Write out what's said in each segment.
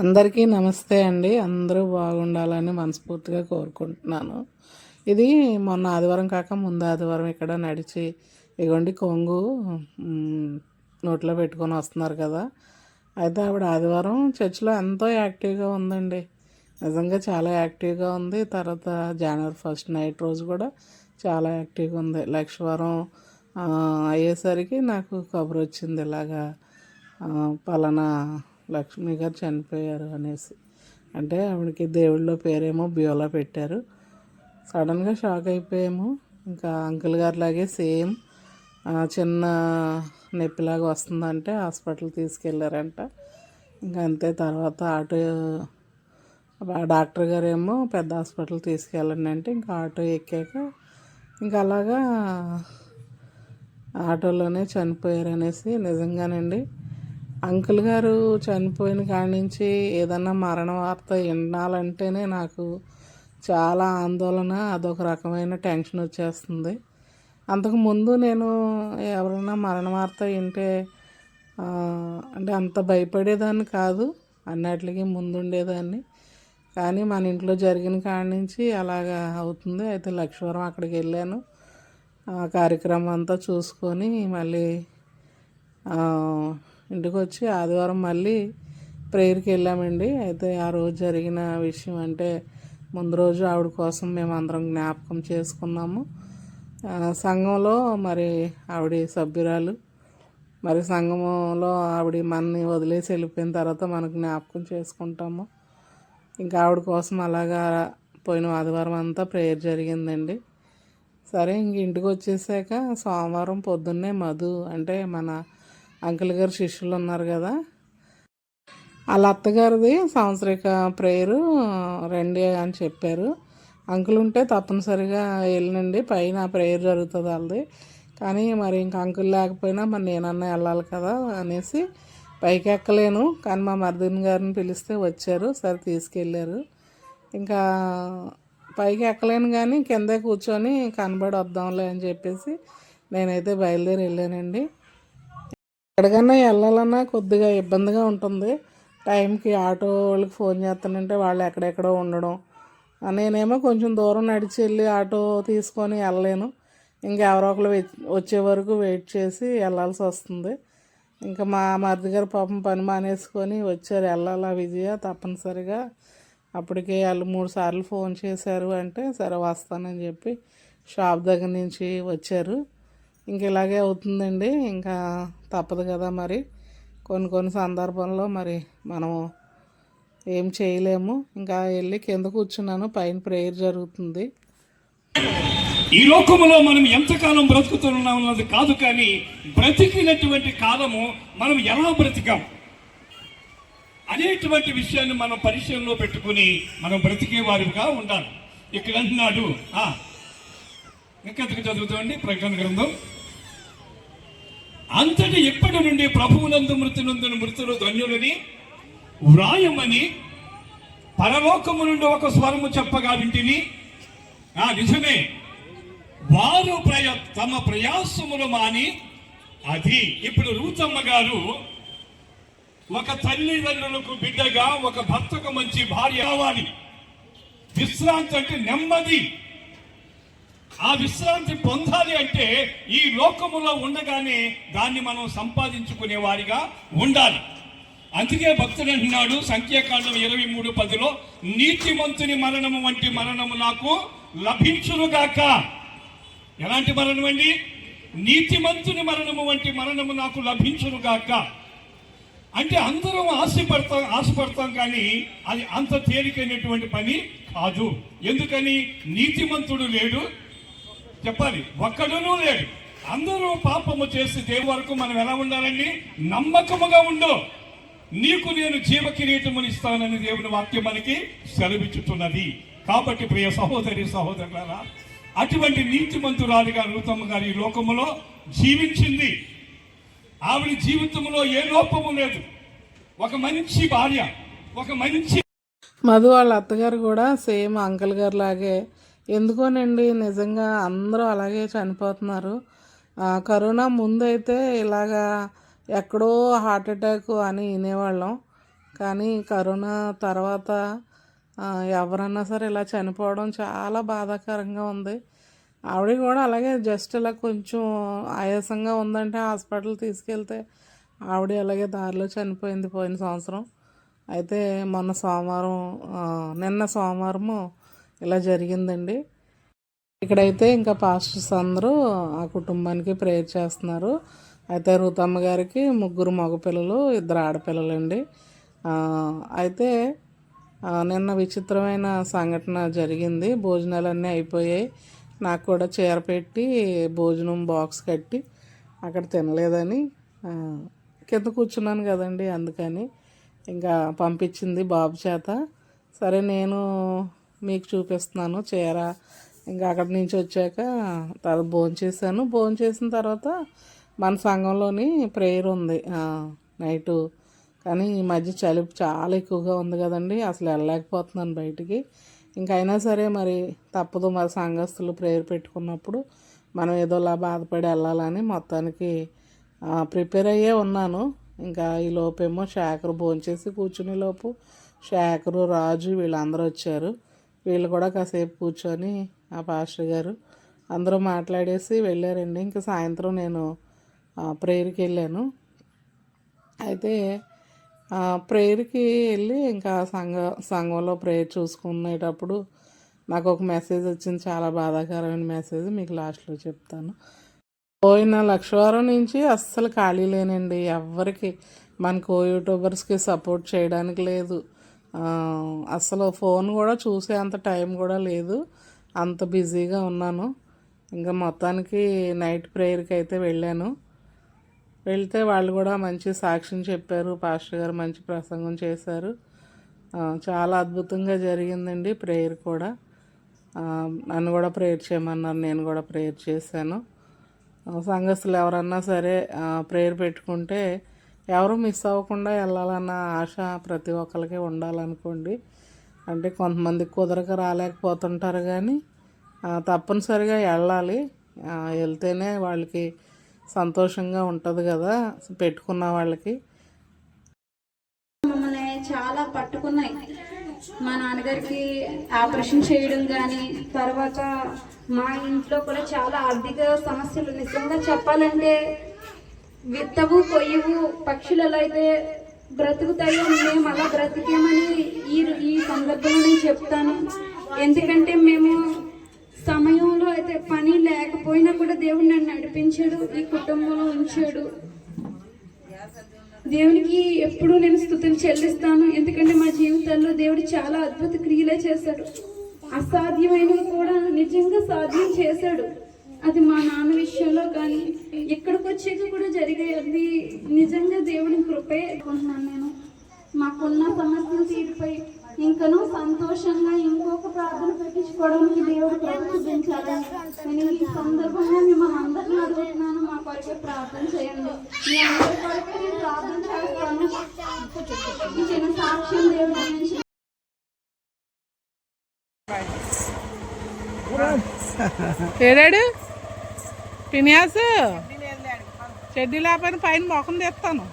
అందరికీ నమస్తే అండి. అందరూ బాగుండాలని మనస్ఫూర్తిగా కోరుకుంటున్నాను. ఇది మొన్న ఆదివారం కాక ముందు ఆదివారం ఇక్కడ నడిచి ఇగోండి కొంగు నోట్లో పెట్టుకొని వస్తున్నారు కదా. అయితే ఆవిడ ఆదివారం చర్చిలో ఎంతో యాక్టివ్గా ఉందండి. నిజంగా చాలా యాక్టివ్గా ఉంది. తర్వాత జనవరి ఫస్ట్ నైట్ రోజు కూడా చాలా యాక్టివ్గా ఉంది. లక్షవారం అయ్యేసరికి నాకు కబురు వచ్చింది ఇలాగా పలానా లక్ష్మి గారు చనిపోయారు అనేసి. అంటే ఆవిడకి దేవుళ్ళో పేరేమో బియోలా పెట్టారు. సడన్గా షాక్ అయిపోయాము. ఇంకా అంకుల్ గారు లాగే సేమ్ చిన్న నొప్పిలాగా వస్తుందంటే హాస్పిటల్ తీసుకెళ్ళారంట ఇంకా అంతే తర్వాత ఆటో డాక్టర్ గారేమో పెద్ద హాస్పిటల్ తీసుకెళ్ళండి అంటే ఇంకా ఆటో ఎక్కాక ఇంకా అలాగా ఆటోలోనే చనిపోయారు అనేసి నిజంగానండి. అంకుల్ గారు చనిపోయిన కాడి నుంచి ఏదన్నా మరణ వార్త వినాలంటేనే నాకు చాలా ఆందోళన అదొక రకమైన టెన్షన్ వచ్చేస్తుంది. అంతకుముందు నేను ఎవరైనా మరణ వార్త వింటే అంటే అంత భయపడేదాన్ని కాదు అన్నిటికీ ముందుండేదాన్ని. కానీ మన ఇంట్లో జరిగిన కాడి నుంచి అలాగా అవుతుంది. అయితే లక్ష్మీవరం అక్కడికి వెళ్ళాను. ఆ కార్యక్రమం అంతా చూసుకొని మళ్ళీ ఇంటికి వచ్చి ఆదివారం మళ్ళీ ప్రేయర్కి వెళ్ళామండి. అయితే ఆ రోజు జరిగిన విషయం అంటే ముందు రోజు ఆవిడ కోసం మేము అందరం జ్ఞాపకం చేసుకున్నాము. సంఘంలో మరి ఆవిడ సభ్యురాలు మరి సంఘంలో ఆవిడ మనని వదిలేసి వెళ్ళిపోయిన తర్వాత మనకు జ్ఞాపకం చేసుకుంటాము. ఇంకా ఆవిడ కోసం అలాగా పోయిన ఆదివారం అంతా ప్రేయర్ జరిగిందండి. సరే ఇంక ఇంటికి వచ్చేసాక సోమవారం పొద్దున్నే మధు అంటే మన అంకుల్ గారు శిష్యులు ఉన్నారు కదా. వాళ్ళ అత్తగారిది సాంవత్సరిక ప్రేయరు రండి అని చెప్పారు. అంకుల్ ఉంటే తప్పనిసరిగా వెళ్ళండి పైన ప్రేయర్ జరుగుతుంది వాళ్ళది. కానీ మరి ఇంక అంకుల్ లేకపోయినా మరి నేనన్నా వెళ్ళాలి కదా అనేసి పైకి ఎక్కలేను. కానీ మా మర్దిన్ గారిని పిలిస్తే వచ్చారు సరే తీసుకెళ్ళారు. ఇంకా పైకి ఎక్కలేను కానీ కిందే కూర్చొని కనబడి వద్దాంలే అని చెప్పేసి నేనైతే బయలుదేరి వెళ్ళానండి. ఎక్కడికన్నా వెళ్ళాలన్నా కొద్దిగా ఇబ్బందిగా ఉంటుంది. టైంకి ఆటో వాళ్ళకి ఫోన్ చేస్తానంటే వాళ్ళు ఎక్కడెక్కడో ఉండడం. నేనేమో కొంచెం దూరం నడిచి వెళ్ళి ఆటో తీసుకొని వెళ్ళలేను. ఇంకా ఎవరో ఒకరు వచ్చే వరకు వెయిట్ చేసి వెళ్ళాల్సి వస్తుంది. ఇంకా మా మరిది గారు పాపం పని మానేసుకొని వచ్చారు. వెళ్ళాలా విజయ తప్పనిసరిగా. అప్పటికే వాళ్ళు మూడు సార్లు ఫోన్ చేశారు అంటే సరే వస్తానని చెప్పి షాప్ దగ్గర నుంచి వచ్చారు. ఇంక ఇలాగే అవుతుందండి. ఇంకా తప్పదు కదా మరి. కొన్ని కొన్ని సందర్భంలో మరి మనం ఏం చేయలేము. ఇంకా వెళ్ళి కింద కూర్చున్నాను. పైన ప్రేయర్ జరుగుతుంది. ఈ లోకములో మనం ఎంతకాలం బ్రతుకుతున్నాం అన్నది కాదు కానీ బ్రతికినటువంటి కాలము మనం ఎలా బ్రతికాం? అనేటువంటి విషయాన్ని మనం పరిశీలనలో పెట్టుకుని మనం బ్రతికే వారిగా ఉండాలి. ఇక్కడ అంటున్నాడు. ఇంకెంతకు చదువుతామండి. ప్రకటన గ్రంథం. అంతటి ఇప్పటి నుండి ప్రభువులందు మృతి మృతులు ధన్యులని వ్రాయమని పరలోకము నుండి ఒక స్వరము చెప్పగా వింటిని ఆ నిజమే. వారు ప్రయ తమ ప్రయాసములు మాని అది ఇప్పుడు రూతమ్మ గారు ఒక తల్లిదండ్రులకు బిడ్డగా ఒక భర్తకు మంచి భార్య కావాలి. విశ్రాంతి అంటే నెమ్మది. ఆ విశ్రాంతి పొందాలి అంటే ఈ లోకములో ఉండగానే దాన్ని మనం సంపాదించుకునే వారిగా ఉండాలి. అందుకే భక్తుడు అంటున్నాడు సంఖ్యాకాండం ఇరవై మూడు పదిలో నీతిమంతుని మరణము వంటి మరణము నాకు లభించునుగాక. ఎలాంటి మరణం అండి? నీతిమంతుని మరణము వంటి మరణము నాకు లభించునుగాక. అంటే అందరం ఆశపడతాం ఆశపడతాం కానీ అది అంత తేలికైనటువంటి పని కాదు. ఎందుకని? నీతిమంతుడు లేడు చెప్పాలి ఒక్కడునూ లేడు అందరూ పాపము చేసి దేవు వరకు మనం ఎలా ఉండాలండి? నమ్మకముగా ఉండు. నీకు నేను జీవ కిరీటముని ఇస్తానని దేవుని వాక్యం మనకి సెలవిచ్చుతున్నది. కాబట్టి ప్రియ సహోదరి సహోదరులారా అటువంటి నీతిమంతురాలిగా నూతమ్మ గారి ఈ లోకములో జీవించింది. ఆవిడ జీవితంలో ఏ లోపము లేదు. ఒక మంచి భార్య ఒక మంచి మధు వాళ్ళ అత్తగారు కూడా సేమ్ అంకల్ గారు లాగే ఎందుకోనండి? నిజంగా అందరూ అలాగే చనిపోతున్నారు. కరోనా ముందైతే ఇలాగా ఎక్కడో హార్ట్ అటాక్ అని వినేవాళ్ళం. కానీ కరోనా తర్వాత ఎవరన్నా సరే ఇలా చనిపోవడం చాలా బాధాకరంగా ఉంది. ఆవిడ కూడా అలాగే జస్ట్ ఇలా కొంచెం ఆయాసంగా ఉందంటే హాస్పిటల్ తీసుకెళ్తే ఆవిడ అలాగే దారిలో చనిపోయింది పోయిన సంవత్సరం. అయితే మొన్న సోమవారం నిన్న సోమవారము ఇలా జరిగిందండి. ఇక్కడైతే ఇంకా పాస్టర్స్ అందరూ ఆ కుటుంబానికి ప్రేయర్ చేస్తున్నారు. అయితే రుతమ్మ గారికి ముగ్గురు మగపిల్లలు ఇద్దరు ఆడపిల్లలండి. అయితే నిన్న విచిత్రమైన సంఘటన జరిగింది. భోజనాలన్నీ అయిపోయాయి. నాకు కూడా చీర పెట్టి భోజనం బాక్స్ కట్టి అక్కడ తినలేదని కింద కూర్చున్నాను కదండి అందుకని. ఇంకా పంపించింది బాబు చేత. సరే నేను మీకు చూపిస్తున్నాను. చీర ఇంకా అక్కడి నుంచి వచ్చాక తర్వాత భోంచేసాను భోంచేసిన తర్వాత మన సంఘంలోని ప్రేయర్ ఉంది నైటు. కానీ ఈ మధ్య చలి చాలా ఎక్కువగా ఉంది కదండి. అసలు వెళ్ళలేకపోతున్నాను బయటికి. ఇంకైనా అయినా సరే మరి తప్పదు మరి సంఘస్థులు ప్రేయర్ పెట్టుకున్నప్పుడు మనం ఏదోలా బాధపడి వెళ్ళాలని మొత్తానికి ప్రిపేర్ అయ్యే ఉన్నాను. ఇంకా ఈ లోపేమో శాఖరు భోంచేసి కూర్చునే లోపు శాఖరు రాజు వీళ్ళందరూ వచ్చారు. వీళ్ళు కూడా కాసేపు కూర్చొని ఆ పాస్టర్ గారు అందరూ మాట్లాడేసి వెళ్ళారండి. ఇంకా సాయంత్రం నేను ప్రేయర్కి వెళ్ళాను. అయితే ప్రేయర్కి వెళ్ళి ఇంకా సంఘ సంఘంలో ప్రేయర్ చూసుకునేటప్పుడు నాకు ఒక మెసేజ్ వచ్చింది. చాలా బాధాకరమైన మెసేజ్ మీకు లాస్ట్లో చెప్తాను. పోయిన లక్షవారం నుంచి అస్సలు ఖాళీ లేనండి. ఎవ్వరికి మనకు యూట్యూబర్స్కి సపోర్ట్ చేయడానికి లేదు. అసలు ఫోన్ కూడా చూసే అంత టైం కూడా లేదు. అంత బిజీగా ఉన్నాను. ఇంకా మొత్తానికి నైట్ ప్రేయర్కి అయితే వెళ్ళాను. వెళ్తే వాళ్ళు కూడా మంచి సాక్ష్యం చెప్పారు. పాస్టర్ గారు మంచి ప్రసంగం చేశారు. చాలా అద్భుతంగా జరిగిందండి ప్రేయర్ కూడా. నన్ను కూడా ప్రేయర్ చేయమన్నారు. నేను కూడా ప్రేయర్ చేశాను. సంఘస్థులు ఎవరన్నా సరే ప్రేయర్ పెట్టుకుంటే ఎవరు మిస్ అవ్వకుండా వెళ్ళాలన్న ఆశ ప్రతి ఒక్కరికి ఉండాలనుకోండి. అంటే కొంతమంది కుదరక రాలేకపోతుంటారు కానీ తప్పనిసరిగా వెళ్ళాలి. వెళ్తేనే వాళ్ళకి సంతోషంగా ఉంటుంది కదా పెట్టుకున్న వాళ్ళకి. మమ్మల్ని చాలా పట్టుకున్నాయి. మా నాన్నగారికి ఆపరేషన్ చేయడం కానీ తర్వాత మా ఇంట్లో కూడా చాలా ఆర్థిక సమస్యలు. నిజంగా చెప్పాలంటే విత్తవు కొయ్యవు పక్షులలో అయితే బ్రతుకుతాయో మేము అలా బ్రతికేమని ఈ ఈ సందర్భంలో నేను చెప్తాను. ఎందుకంటే మేము సమయంలో అయితే పని లేకపోయినా కూడా దేవుడు నన్ను నడిపించాడు ఈ కుటుంబంలో ఉంచాడు. దేవునికి ఎప్పుడూ నేను స్థుతులు చెల్లిస్తాను. ఎందుకంటే మా జీవితాల్లో దేవుడు చాలా అద్భుత క్రియలే చేశాడు. అసాధ్యమైనవి కూడా నిజంగా సాధ్యం చేశాడు. అది మా నాన్న విషయంలో కానీ ఇక్కడికి వచ్చాక కూడా జరిగేది నిజంగా దేవుని కృపే అనుకుంటున్నాను నేను. మాకున్న సమస్యలు తీరిపోయి ఇంకనూ సంతోషంగా ఇంకొక ప్రార్థన పెట్టించుకోవడానికి దేవుడు ప్రార్థించాలని నేను ఈ సందర్భంగా మిమ్మల్ని అందరినీ అడుగుతున్నాను. మా కొరకే ప్రార్థన చేయండి. మీ అందరి కొరకే నేను ప్రార్థన చేస్తాను. ఈ చిన్న సాక్ష్యం దేవుడి గురించి ఏడాడు? పినియాస్ చెడ్డీ లేకపోయిన పైన మొఖం తెస్తాను.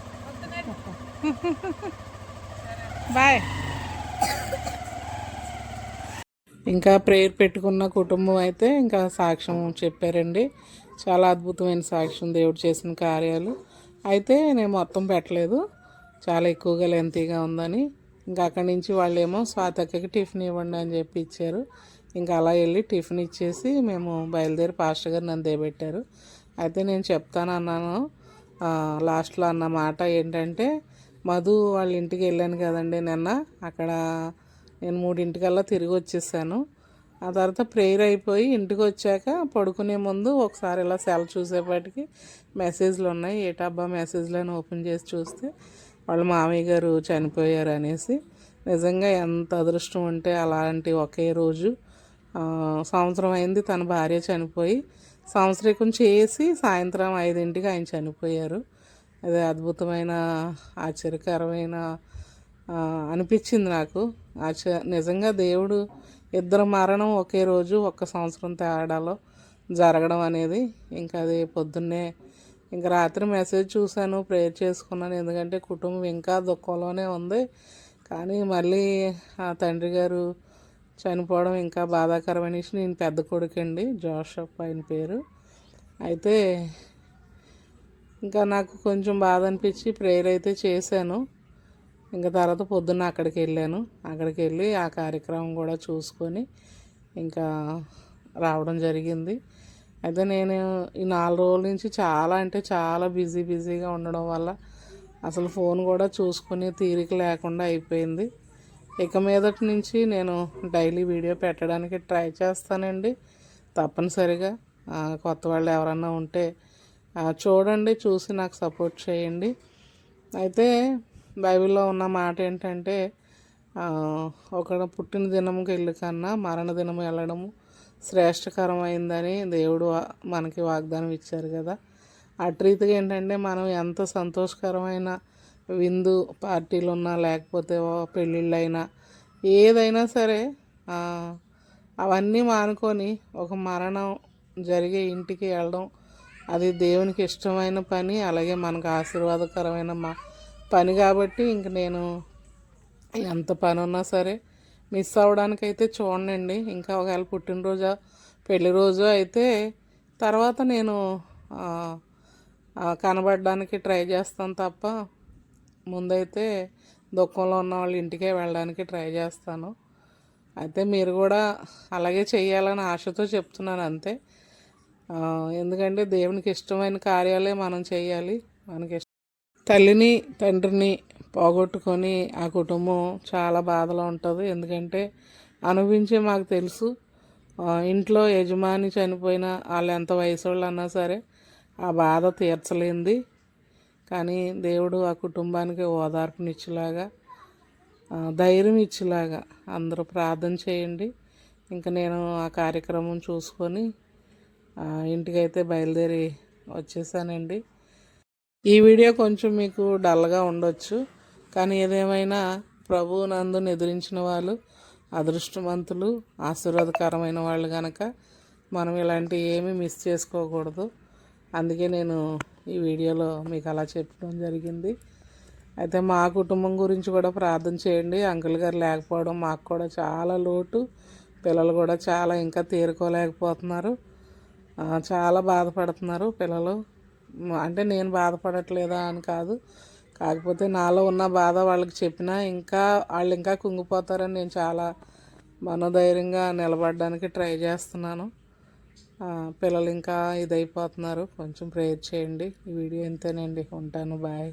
బాయ్. ఇంకా ప్రేయర్ పెట్టుకున్న కుటుంబం అయితే ఇంకా సాక్ష్యం చెప్పారండి. చాలా అద్భుతమైన సాక్ష్యం దేవుడు చేసిన కార్యాలు. అయితే నేను మొత్తం పెట్టలేదు. చాలా ఎక్కువగా లెంతీగా ఉందని. ఇంకా అక్కడి నుంచి వాళ్ళేమో స్వాతక్కకి టిఫిన్ ఇవ్వండి అని చెప్పి ఇచ్చారు. ఇంకా అలా వెళ్ళి టిఫిన్ ఇచ్చేసి మేము బయలుదేరి పాస్టర్ గారు నన్ను దేబెట్టారు. అయితే నేను చెప్తాను అన్నాను లాస్ట్లో అన్న మాట ఏంటంటే మధు వాళ్ళ ఇంటికి వెళ్ళాను కదండి నిన్న అక్కడ నేను మూడింటికల్లా తిరిగి వచ్చేసాను. ఆ తర్వాత ప్రేయర్ అయిపోయి ఇంటికి వచ్చాక పడుకునే ముందు ఒకసారి ఇలా సెల్ చూసేపాటికి మెసేజ్లు ఉన్నాయి. ఏటబ్బా మెసేజ్లు ఓపెన్ చేసి చూస్తే వాళ్ళ మామయ్య గారు చనిపోయారు అనేసి. నిజంగా ఎంత అదృష్టం ఉంటే అలాంటి ఒకే రోజు సంవత్సరం అయింది తన భార్య చనిపోయి. సంవత్సరికం చేసి సాయంత్రం ఐదింటికి ఆయన చనిపోయారు. అది అద్భుతమైన ఆశ్చర్యకరమైన అనిపించింది నాకు. ఆశ్చ నిజంగా దేవుడు ఇద్దరు మరణం ఒకే రోజు ఒక్క సంవత్సరం తేడాలో జరగడం అనేది ఇంకా అది పొద్దున్నే ఇంకా రాత్రి మెసేజ్ చూశాను ప్రేయర్ చేసుకున్నాను. ఎందుకంటే కుటుంబం ఇంకా దుఃఖంలోనే ఉంది. కానీ మళ్ళీ ఆ తండ్రి గారు చనిపోవడం ఇంకా బాధాకరమైన విషయం. నేను పెద్ద కొడుకండి జోషప్ ఆయన పేరు. అయితే ఇంకా నాకు కొంచెం బాధ అనిపించి ప్రేయర్ అయితే చేశాను. ఇంకా తర్వాత పొద్దున్న అక్కడికి వెళ్ళాను. అక్కడికి వెళ్ళి ఆ కార్యక్రమం కూడా చూసుకొని ఇంకా రావడం జరిగింది. అయితే నేను ఈ నాలుగు రోజుల నుంచి చాలా అంటే చాలా బిజీ బిజీగా ఉండడం వల్ల అసలు ఫోన్ కూడా చూసుకునే తీరిక లేకుండా అయిపోయింది. ఇక మీదటి నుంచి నేను డైలీ వీడియో పెట్టడానికి ట్రై చేస్తానండి. తప్పనిసరిగా కొత్త వాళ్ళు ఎవరన్నా ఉంటే చూడండి చూసి నాకు సపోర్ట్ చేయండి. అయితే బైబిల్లో ఉన్న మాట ఏంటంటే ఒక పుట్టిన దినముకి వెళ్ళి కన్నా మరణ దినము వెళ్ళడము శ్రేష్టకరమైందని దేవుడు మనకి వాగ్దానం ఇచ్చారు కదా. అటు రీతిగా ఏంటంటే మనం ఎంత సంతోషకరమైన విందు పార్టీలు ఉన్నా లేకపోతే ఓ పెళ్ళిళ్ళైనా ఏదైనా సరే అవన్నీ మానుకొని ఒక మరణం జరిగే ఇంటికి వెళ్ళడం అది దేవునికి ఇష్టమైన పని అలాగే మనకు ఆశీర్వాదకరమైన మా పని కాబట్టి ఇంక నేను ఎంత పని ఉన్నా సరే మిస్ అవ్వడానికి అయితే చూడండి ఇంకా ఒకవేళ పుట్టినరోజు పెళ్ళి రోజు అయితే తర్వాత నేను కనబడడానికి ట్రై చేస్తాను తప్ప ముందైతే దుఃఖంలో ఉన్న వాళ్ళ ఇంటికే వెళ్ళడానికి ట్రై చేస్తాను. అయితే మీరు కూడా అలాగే చేయాలని ఆశతో చెప్తున్నాను అంతే. ఎందుకంటే దేవునికి ఇష్టమైన కార్యాలే మనం చేయాలి మనకి తల్లిని తండ్రిని పోగొట్టుకొని ఆ కుటుంబం చాలా బాధలో ఉంటుంది. ఎందుకంటే అనుభవించే మాకు తెలుసు. ఇంట్లో యజమాని చనిపోయిన వాళ్ళు ఎంత వయసు వాళ్ళు అన్నా సరే ఆ బాధ తీర్చలేంది. కానీ దేవుడు ఆ కుటుంబానికి ఓదార్పునిచ్చేలాగా ధైర్యం ఇచ్చేలాగా అందరూ ప్రార్థన చేయండి. ఇంకా నేను ఆ కార్యక్రమం చూసుకొని ఇంటికైతే బయలుదేరి వచ్చేసానండి. ఈ వీడియో కొంచెం మీకు డల్గా ఉండొచ్చు కానీ ఏదేమైనా ప్రభువు నందును ఎదిరించిన వాళ్ళు అదృష్టవంతులు ఆశీర్వాదకరమైన వాళ్ళు కనుక మనం ఇలాంటి ఏమీ మిస్ చేసుకోకూడదు. అందుకే నేను ఈ వీడియోలో మీకు అలా చెప్పడం జరిగింది. అయితే మా కుటుంబం గురించి కూడా ప్రార్థన చేయండి. అంకుల్ గారు లేకపోవడం మాకు కూడా చాలా లోటు. పిల్లలు కూడా చాలా ఇంకా తేరుకోలేకపోతున్నారు. చాలా బాధపడుతున్నారు పిల్లలు. అంటే నేను బాధపడట్లేదా అని కాదు. కాకపోతే నాలో ఉన్న బాధ వాళ్ళకి చెప్పినా ఇంకా వాళ్ళు ఇంకా కుంగిపోతారని నేను చాలా మనోధైర్యంగా నిలబడడానికి ట్రై చేస్తున్నాను. పిల్లలు ఇంకా ఇదైపోతున్నారు. కొంచెం ప్రేయర్ చేయండి. ఈ వీడియో ఇంతేనండి. ఉంటాను. బాయ్.